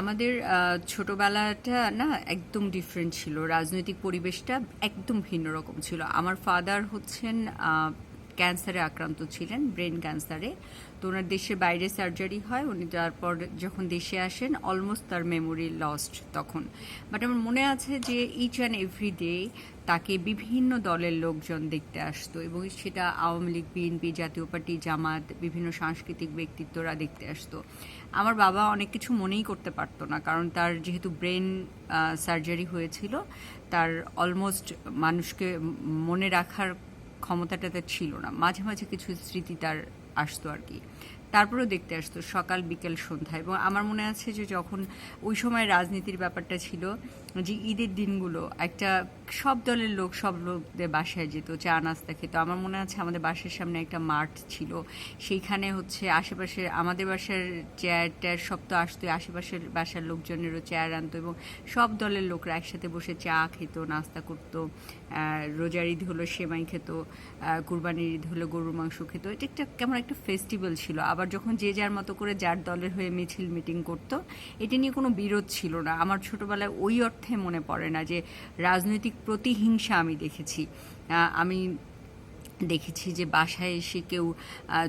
আমাদের ছোটোবেলাটা না একদম ডিফারেন্ট ছিল। রাজনৈতিক পরিবেশটা একদম ভিন্ন রকম ছিল। আমার ফাদার হচ্ছেন ক্যান্সারে আক্রান্ত ছিলেন, ব্রেন ক্যান্সারে। তো ওনার দেশের বাইরে সার্জারি হয়, উনি তারপর যখন দেশে আসেন অলমোস্ট তার মেমোরি লস্ট তখন। বাট আমার মনে আছে যে ইচ অ্যান্ড এভরি ডে তাকে বিভিন্ন দলের লোকজন দেখতে আসতো এবং সেটা আওয়ামী লীগ, বিএনপি জাতীয় পার্টি, জামাত, বিভিন্ন সাংস্কৃতিক ব্যক্তিত্বরা দেখতে আসতো। আমার বাবা অনেক কিছু মনেই করতে পারতো না, কারণ তার যেহেতু ব্রেন সার্জারি হয়েছিল, তার অলমোস্ট মানুষকে মনে রাখার ক্ষমতাটা তার ছিল না। মাঝে মাঝে কিছু স্মৃতি তার আসতো আর কি। তারপরেও দেখতে আসতো সকাল, বিকেল, সন্ধ্যা। এবং আমার মনে আছে যে যখন ওই সময় রাজনীতির ব্যাপারটা ছিল, যে ঈদের দিনগুলো একটা সব দলের লোক, সব লোকদের বাসায় যেত, চা, নাস্তা খেত। আমার মনে আছে আমাদের বাসার সামনে একটা মাঠ ছিল। সেইখানে হচ্ছে আশেপাশের আমাদের বাসার চেয়ার টেয়ার সব তো আসতো আশেপাশের বাসার লোকজনেরও চেয়ার আনতো এবং সব দলের লোকরা একসাথে বসে চা খেত, নাস্তা করতো। রোজার ঈদ হলো, সেমাই খেত কুরবানির ঈদ হলো, গরুর মাংস খেত। এটা একটা কেমন একটা ফেস্টিভ্যাল ছিল। আবার যখন যে যার মতো করে যার দলের হয়ে মিছিল মিটিং করতো, এটি নিয়ে কোনো বিরোধ ছিল না। আমার ছোটবেলায় ওই অর্থে মনে পড়ে না যে, রাজনৈতিক প্রতিহিংসা আমি দেখেছি। আমি দেখেছি যে বাসায় এসে কেউ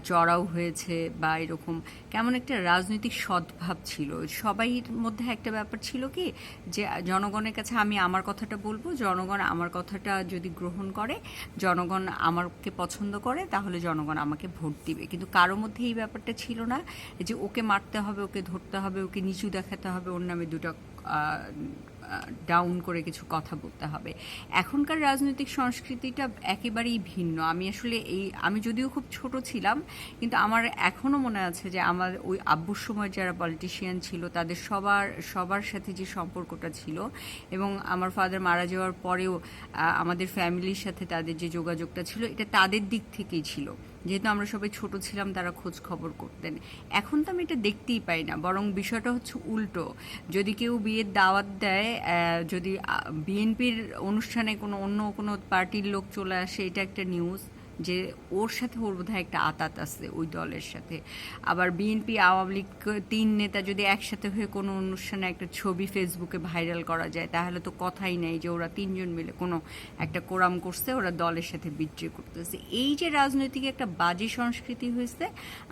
চড়াও হয়েছে বা এরকম। কেমন একটা রাজনৈতিক সদ্ভাব ছিল। সবাইয়ের মধ্যে একটা ব্যাপার ছিল কি যে, জনগণের কাছে আমি আমার কথাটা বলব, জনগণ আমার কথাটা যদি গ্রহণ করে, জনগণ আমাকে পছন্দ করে, তাহলে জনগণ আমাকে ভোট দিবে। কিন্তু কারও মধ্যে এই ব্যাপারটা ছিল না যে, ওকে মারতে হবে, ওকে ধরতে হবে, ওকে নিচু দেখাতে হবে, ওর নামে দুটো ডাউন করে কিছু কথা বলতে হবে। এখনকার রাজনৈতিক সংস্কৃতিটা একেবারেই ভিন্ন। আমি আসলে এই, আমি যদিও খুব ছোট ছিলাম, কিন্তু আমার এখনও মনে আছে যে আমার ওই আব্বুর সময় যারা পলিটিশিয়ান ছিল, তাদের সবার সবার সাথে যে সম্পর্কটা ছিল এবং আমার ফাদার মারা যাওয়ার পরেও আমাদের ফ্যামিলির সাথে তাদের যে যোগাযোগটা ছিল, এটা তাদের দিক থেকেই ছিল। যেহেতু আমরা সবাই ছোট ছিলাম, তারা খোঁজ খবর করতেন। এখন তো আমি এটা দেখতেই পাই না, বরং বিষয়টা হচ্ছে উল্টো। যদি কেউ বিয়ের দাওয়াত দেয় যদি বিএনপির অনুষ্ঠানে কোনো অন্য কোনো পার্টির লোক চলে আসে, এটা একটা নিউজ যে ওর সাথে ওর বোধহয় একটা আতাত আছে ওই দলের সাথে। আবার বিএনপি আওয়ামী লীগ তিন নেতা যদি একসাথে হয়ে কোনো অনুষ্ঠানে একটা ছবি ফেসবুকে ভাইরাল করা যায়, তাহলে তো কথাই নেই যে ওরা তিনজন মিলে কোনো একটা কোরাম করছে, ওরা দলের সাথে বিক্রি করতেছে। এই যে রাজনৈতিক একটা বাজে সংস্কৃতি হয়েছে,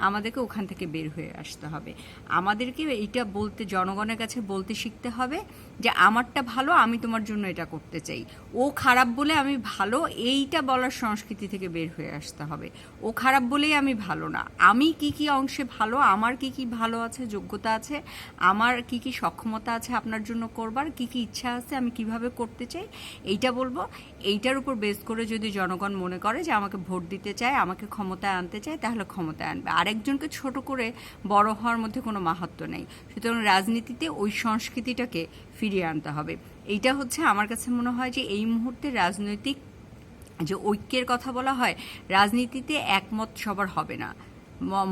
আমাদেরকে ওখান থেকে বের হয়ে আসতে হবে। আমাদেরকে এইটা বলতে, জনগণের কাছে বলতে শিখতে হবে যে আমারটা ভালো, আমি তোমার জন্য এটা করতে চাই। ও খারাপ বলে আমি ভালো, এইটা বলার সংস্কৃতি থেকে বের হয়ে আসতে হবে। ও খারাপ বলেই আমি ভালো না। আমি কি কি অংশে ভালো, আমার কি কি ভালো আছে, যোগ্যতা আছে, আমার কি কি সক্ষমতা আছে আপনার জন্য করবার, কি কি ইচ্ছা আছে আমি কীভাবে করতে চাই, এইটা বলব। এইটার উপর বেস করে যদি জনগণ মনে করে যে আমাকে ভোট দিতে চায়, আমাকে ক্ষমতায় আনতে চায়, তাহলে ক্ষমতায় আনবে। আরেকজনকে ছোট করে বড় হওয়ার মধ্যে কোনো মাহাত্ম নেই। সুতরাং রাজনীতিতে ওই সংস্কৃতিটাকে ফিরিয়ে আনতে হবে। এইটা হচ্ছে আমার কাছে মনে হয় যে এই মুহূর্তে রাজনৈতিক যে ঐক্যের কথা বলা হয় রাজনীতিতে একমত সবার হবে না।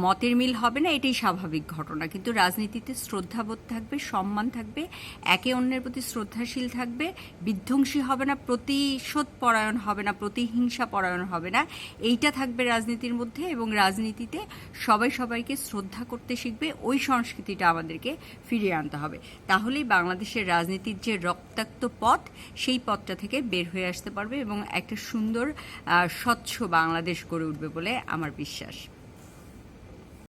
মতের মিল হবে না, এটাই স্বাভাবিক ঘটনা। কিন্তু রাজনীতিতে শ্রদ্ধাবোধ থাকবে, সম্মান থাকবে, একে অন্যের প্রতি শ্রদ্ধাশীল থাকবে, বিধ্বংসী হবে না প্রতিশোধ পরায়ণ হবে না প্রতিহিংসা পরায়ণ হবে না। এইটা থাকবে রাজনীতির মধ্যে এবং রাজনীতিতে সবাই সবাইকে শ্রদ্ধা করতে শিখবে, ওই সংস্কৃতিটা আমাদেরকে ফিরিয়ে আনতে হবে। তাহলেই বাংলাদেশের রাজনীতির যে রক্তাক্ত পথ, সেই পথটা থেকে বের হয়ে আসতে পারবে এবং একটা সুন্দর স্বচ্ছ বাংলাদেশ গড়ে উঠবে বলে আমার বিশ্বাস।